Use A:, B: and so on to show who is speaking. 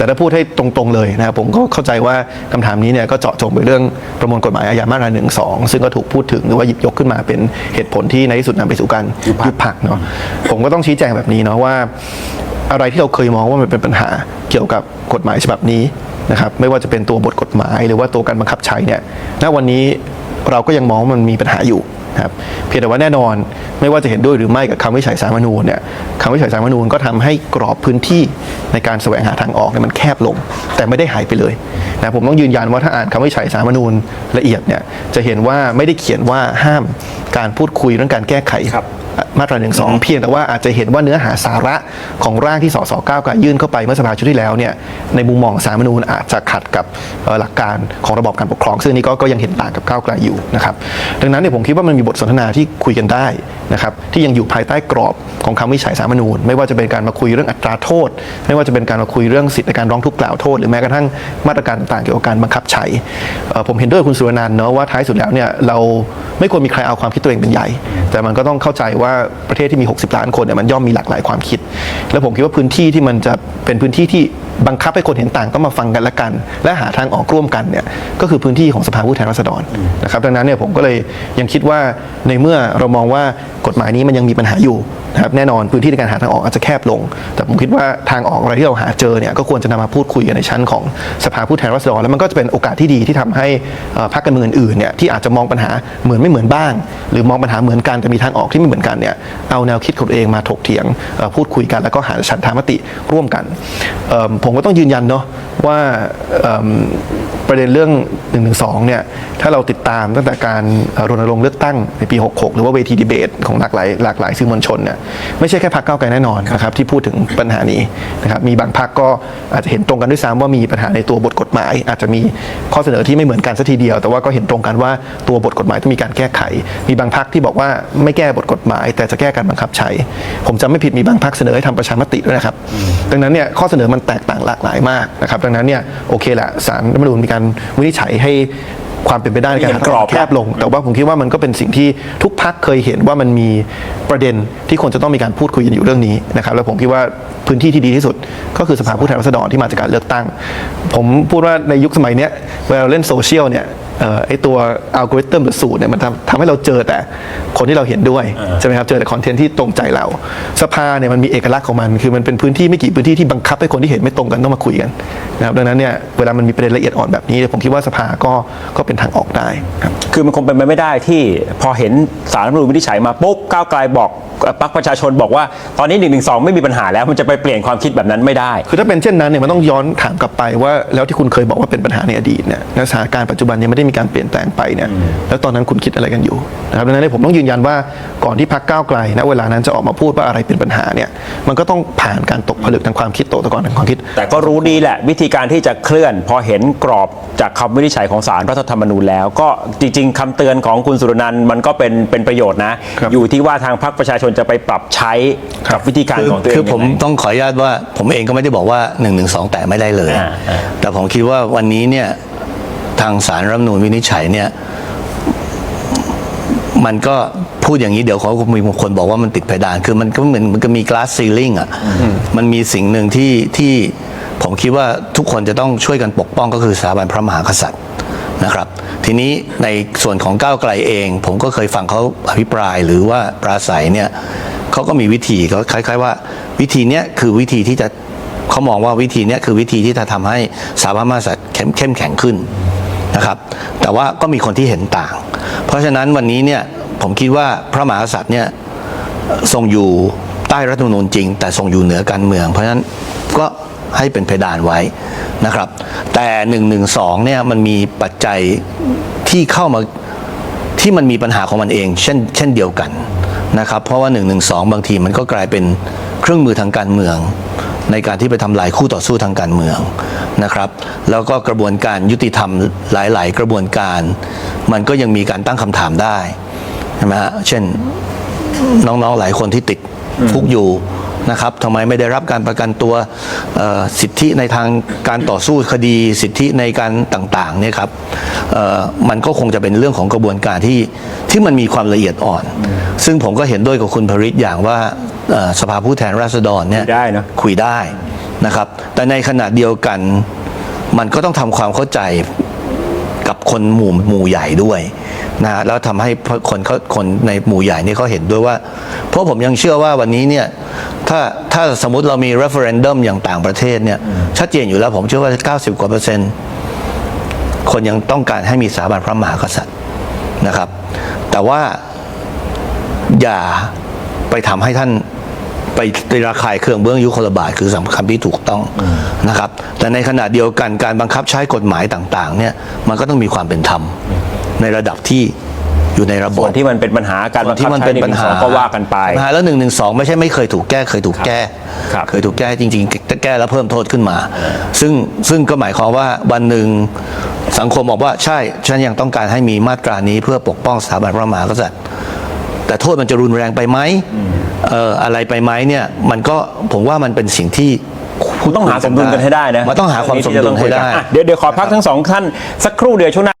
A: แต่ถ้าพูดให้ตรงๆเลยนะครับผมก็เข้าใจว่าคำถามนี้เนี่ยก็เจาะจงไปเรื่องประมวลกฎหมายอาญามาตราหนึ่งสองซึ่งก็ถูกพูดถึงหรือว่าหยิบยกขึ้นมาเป็นเหตุผลที่ในที่สุดนำไปสู่การยุบพรรคเนาะผมก็ต้องชี้แจงแบบนี้เนาะว่า อะไรที่เราเคยมองว่ามันเป็นปัญหาเกี่ยวกับกฎหมายฉบับนี้นะครับไม่ว่าจะเป็นตัวบทกฎหมาย หรือว่าตัวการบังคับใช้เนี่ยณวันนี้ เราก็ยังมองว่ามันมีปัญหาอยู่ครับเพียงแต่ว่าแน่นอนไม่ว่าจะเห็นด้วยหรือไม่กับคำวิจัยสารมนูญเนี่ยคำวิจัยสารมนูญก็ทำให้กรอบพื้นที่ในการแสวงหาทางออกเนี่ยมันแคบลง แต่ไม่ได้หายไปเลยนะผมต้องยืนยันว่าถ้าอ่านคำวิจัยสารมนูญละเอียดเนี่ยจะเห็นว่าไม่ได้เขียนว่าห้ามการพูดคุยเรื่องการแก้ไข
B: ครับ
A: มาตราหนึ่งสองเพียงแต่ว่าอาจจะเห็นว่าเนื้อหาสาระของร่างที่สสก้าวไกลยื่นเข้าไปเมื่อสภาชุดที่แล้วเนี่ยในมุมมองสารมนูญอาจจะขัดกับหลักการของระบอบการปกครอง ซึ่งนี้ก็ยังเห็นต่างกับก้าวไกลอยู่นะครับดังนั้นเนี่ยผมคิดว่ามันมีบทสนทนาที่คุยกันได้นะครับที่ยังอยู่ภายใต้กรอบของคำวิจัยสารมนูญไม่ว่าจะเป็นการมาคุยเรื่องอัตราโทษ ไม่ว่าจะเป็นการมาคุยเรื่องสิทธิในการร้องทุกข์กล่าวโทษ หรือแม้กระทั่งมาตรการต่างๆเกี่ยวกับการบังคับใช้ผมเห็นด้วยคุณสุรนันท์เนาะว่าท้ายสุดแล้วเนี่ยเราไม่ควรมีใครเอาความคิดตัวเองเป็นใหญ่ แต่มันก็ต้องเข้าใจว่าประเทศที่มี 60 ล้านคนเนี่ยมันย่อมมีหลากหลายความคิด แล้วผมคิดว่าพื้นที่ที่มันจะเป็นพื้นที่ที่บังคับให้คนเห็นต่างต้องมาฟังกันละกัน และหาทางออกร่วมกันเนี่ยก็คือพื้นที่ของสภาผู้แทนราษฎรนะครับดังนั้นเนี่ยผมก็เลยยังคิดว่าในเมื่อเรามองว่ากฎหมายนี้มันยังมีปัญหาอยู่นะครับแน่นอนพื้นที่ในการหาทางออกอาจจะแคบลง แต่ผมคิดว่าทางออกอะไรที่เราหาเจอเนี่ยก็ควรจะนำมาพูดคุยกันในชั้นของสภาผู้แทนราษฎรแล้วมันก็จะเป็นโอกาสที่ดีที่ทำให้พรรคการเมืองอื่นๆเนี่ยที่อาจจะมองปัญหาเหมือนไม่เหมือนบ้าง หรือมองปัญหาเหมือนกันแต่มีทางออกที่ไม่เหมือนกันเนี่ยเอาแนวคิดของตัวเองมาถกเถียงพูดคุยกันแล้วก็หาฉันทามติร่วมกันเอิ่มผมก็ต้องยืนยันเนาะว่า ประเด็นเรื่อง1นึเนี่ยถ้าเราติดตามตั้งแต่การรณรงค์เลือกตั้งในปี 66 หรือว่าเวทีดีเบตของหลากหลายหลากหลายสื่อมวลชนเนี่ยไม่ใช่แค่พรรคก้าวไกลแน่นอนนะครับที่พูดถึงปัญหานี้นะครับมีบางพรรคก็อาจจะเห็นตรงกันด้วยซ้ำว่ามีปัญหาในตัวบทกฎหมาย อาจจะมีข้อเสนอที่ไม่เหมือนกันสัทีเดียว แต่ว่าก็เห็นตรงกันว่าตัวบทกฎหมายต้องมีการแก้ไข มีบางพรรคที่บอกว่าไม่แก้บทกฎหมาย แต่จะแก้การบังคับใช้ ผมจำไม่ผิดมีบางพรรคเสนอให้ทำประชามติด้วยนะครับดังนั้นเนี่ยข้อเสนอมันแตกต่างหลากหลายมากนะครับดังนั้นเนี่ยโอเคแหละสารรัฐมนูญมีการวินิจฉัยให้ความเป็นไปได้ในการ
B: เห็นกรอบ
A: แคบลง แต่ว่าผมคิดว่ามันก็เป็นสิ่งที่ทุกพักเคยเห็นว่ามันมีประเด็นที่ควรจะต้องมีการพูดคุยกันอยู่เรื่องนี้นะครับแล้วผมคิดว่าพื้นที่ที่ดีที่สุด ก็คือสภาผู้แทนราษฎรที่มาจากการเลือกตั้ง ผมพูดว่าในยุคสมัยเนี้ยเวลาเราเล่นโซเชียลเนี่ยเอ่อ ไอตัวอัลกอริทึมหรือสูตรเนี่ยมันทำทำให้เราเจอแต่คนที่เราเห็นด้วยใช่ไหมครับเจอแต่คอนเทนต์ที่ตรงใจเรา สภาเนี่ยมันมีเอกลักษณ์ของมัน คือมันเป็นพื้นที่ไม่กี่พื้นที่ที่บังคับให้คนที่เห็นไม่ตรงกันต้องมาคุยกันนะครับดังนั้นเนี่ยเวลามันมีประเด็นละเอียดอ่อนแบบนี้ผมคิดว่าสภาก็ก็เป็นทางออกได้ครับ
B: คือมันคงเป็นไปไม่ได้ที่พอเห็นสารรัฐธรรมนูญวินิจฉัยมาปุ๊บก้าวไกลบอกเอ่อ พรรคประชาชนบอกว่าตอนนี้1นึไม่มีปัญหาแล้วมันจะไปเปลี่ยนความคิดแบบนั้นไม่ได้
A: คือถ้าเป็นเช่นนั้นเนี่ยมันต้องย้อนถามกลับไปว่าแล้วที่คุณเคยบอกว่าเป็นปัญหาในอดีตเนี่ยแล้วสถานการณ์ปัจจุบันยังไม่ได้มีการเปลี่ยนแปลงไปเนี่ยแล้วตอนนั้นคุณคิดอะไรกันอยู่นะครับดังนั้นเนยผมต้องยืนยันว่าก่อนที่พักก้าวไกลณเวลานั้นจะออกมาพูดว่าอะไรเป็นปัญหาเนี่ยมันก็ต้องผ่านการตกผลึกทางความคิดตกตะกอนทางความคิด
B: แต่ก็รู้ดีแหละ วิธีการที่จะเคลื่อน พอเห็นกรอบจากคำวินิจฉัยของสารรัฐธรรมนูญแล้ว ก็จริง ๆคำเตือนของคุณสุรนันท์มันก็เป็นเป็นประโยชน์นะ
A: ครับ
B: อยู่ที่ว่าทางพรรคประชาชนจะไปปรับใช้กับวิธีการของตัวเอง
C: คือผม
B: ยังไง
C: ต้องขออนุญาตว่าผมเองก็ไม่ได้บอกว่า1นึแต่ไม่ได้เลย
B: อ่าอ่า
C: แต่ผมคิดว่าวันนี้เนี่ยทางสารรัฐธรรมนูญวินิจฉัยเนี่ยมันก็พูดอย่างนี้เดี๋ยวเขาก็มีบางคนบอกว่ามันติดเพดาน คือมันก็เหมือนมันก็มี glass ceiling อะมันมีสิ่งหนึ่งที่ที่ผมคิดว่าทุกคนจะต้องช่วยกันปกป้องก็คือสถาบันพระมหากษัตริย์ นะครับ ทีนี้ในส่วนของก้าวไกลเอง ผมก็เคยฟังเขาอภิปรายหรือว่าปราศัยเนี่ยเขาก็มีวิธีเขาคล้าย ๆ ว่าวิธีเนี้ยคือวิธีที่จะเขามองว่าวิธีเนี้ยคือวิธีที่จะทำให้สถาบันมหากษัตเข้มเข้มแข็งขึ้นนะครับ แต่ว่าก็มีคนที่เห็นต่าง เพราะฉะนั้นวันนี้เนี่ยผมคิดว่าพระมหากษัตริย์เนี่ยทรงอยู่ใต้รัฐธรรมนูญจริง แต่ทรงอยู่เหนือการเมือง เพราะฉะนั้นก็ ให้เป็นเพดานไว้นะครับ แต่1นึเนี่ยมันมีปัจจัยที่เข้ามาที่มันมีปัญหาของมันเอง เช่นเช่นเดียวกันนะครับเพราะว่า1นึบางทีมันก็กลายเป็นเครื่องมือทางการเมือง ในการที่ไปทำลายคู่ต่อสู้ทางการเมืองนะครับ แล้วก็กระบวนการยุติธรรมหลาย ๆ กระบวนการ มันก็ยังมีการตั้งคำถามได้ใช่ไหมฮะเช่นน้องๆหลายคนที่ติดคุกอยู่ นะครับทำไมไม่ได้รับการประกันตัวเอ่อสิทธิในทางการต่อสู้คดี สิทธิในการต่างๆเนี่ยครับเอ่อมันก็คงจะเป็นเรื่องของกระบวนการที่ที่มันมีความละเอียดอ่อน ซึ่งผมก็เห็นด้วยกับคุณภริษอย่างว่าเอ่อสภาผู้แทนราษฎรเนี่ย
B: คุยได้นะ
C: คุยได้นะครับ แต่ในขณะเดียวกันมันก็ต้องทำความเข้าใจ กับคนหมู่หมู่ใหญ่ด้วยนะแล้วทำให้คนเขาคนในหมู่ใหญ่นี่เขาเห็นด้วยว่า เพราะผมยังเชื่อว่าวันนี้เนี่ยถ้าถ้าสมมติเรามี referendum อย่างต่างประเทศเนี่ยชัดเจนอยู่แล้วผมเชื่อว่า 90 กว่าเปอร์เซ็นต์คนยังต้องการให้มีสถาบันพระมหากษัตริย์นะครับ แต่ว่าอย่าไปทำให้ท่าน ไปไประคายเครื่องเบื้องยุคลบาทคือสำคัญที่ถูกต้องนะครับแต่ในขณะเดียวกันการบังคับใช้กฎหมายต่างๆเนี่ยมันก็ต้องมีความเป็นธรรมในระดับที่อยู่ในระบบ
B: ส่วนที่มันเป็นปัญหาการบังคับ
C: ที่มัน
B: ใช้
C: เป็น
B: หนึ่
C: ปัญ
B: งส
C: หา
B: องก็ว่ากันไป
C: ปัญหาแล้วหนึ่งหนึ่งสองไม่ใช่ไม่เคยถูกแก้เคยถูกแก้
B: ครับ
C: เคยถูกแก้จริงๆแก้แล้วเพิ่มโทษขึ้นมา ซึ่งซึ่งก็หมายความว่าวันหนึ่งสังคมบอกว่าใช่ฉันยังต้องการให้มีมาตรานี้เพื่อปกป้องสถาบันพระมหากษัตริย์แต่โทษมันจะรุนแรงไปไหม เอ่ออะไรไปไหมเนี่ยมันก็ผมว่ามันเป็นสิ่งที่
B: ต้องหาสมดุลกันให้ได้นะ
C: มันต้องหาความสมดุลให้ได้
B: อะเดี๋ยวเดี๋ยวขอพักทั้งสองท่านสักครู่เดียวช่วงหน้า